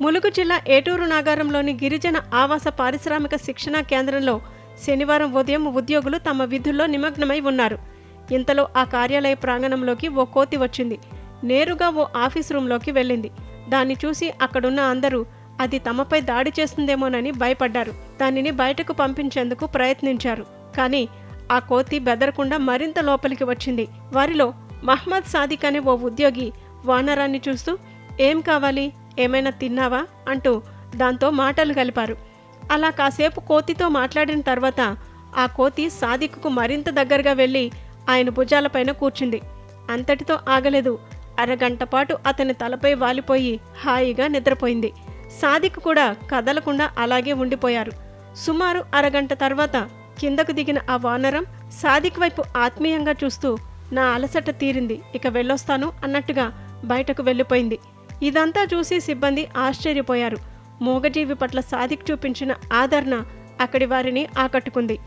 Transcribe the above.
ములుగు జిల్లా ఏటూరు నాగారంలోని గిరిజన ఆవాస పారిశ్రామిక శిక్షణా కేంద్రంలో శనివారం ఉదయం ఉద్యోగులు తమ విధుల్లో నిమగ్నమై ఉన్నారు. ఇంతలో ఆ కార్యాలయ ప్రాంగణంలోకి ఓ కోతి వచ్చింది. నేరుగా ఓ ఆఫీస్ రూంలోకి వెళ్ళింది. దాన్ని చూసి అక్కడున్న అందరూ అది తమపై దాడి చేస్తుందేమోనని భయపడ్డారు. దానిని బయటకు పంపించేందుకు ప్రయత్నించారు. కానీ ఆ కోతి బెదరకుండా మరింత లోపలికి వచ్చింది. వారిలో మహ్మద్ సాదిక్ అనే ఓ ఉద్యోగి వానరాన్ని చూస్తూ ఏం కావాలి? ఏమైనా తిన్నావా అంటూ దాంతో మాటలు కలిపారు అలా కాసేపు కోతితో మాట్లాడిన తర్వాత ఆ కోతి సాదిక్కు మరింత దగ్గరగా వెళ్ళి ఆయన భుజాలపైన కూర్చుంది. అంతటితో ఆగలేదు. అరగంట పాటు అతని తలపై వాలిపోయి హాయిగా నిద్రపోయింది. సాదిక్ కూడా కదలకుండా అలాగే ఉండిపోయారు. సుమారు అరగంట తర్వాత కిందకు దిగిన ఆ వానరం సాదిక్ వైపు ఆత్మీయంగా చూస్తూ నా అలసట తీరింది ఇక వెళ్ళొస్తాను అన్నట్టుగా బయటకు వెళ్ళిపోయింది. ఇదంతా చూసి సిబ్బంది ఆశ్చర్యపోయారు. మూగజీవి పట్ల సాదిక్ చూపించిన ఆదరణ అక్కడి వారిని ఆకట్టుకుంది.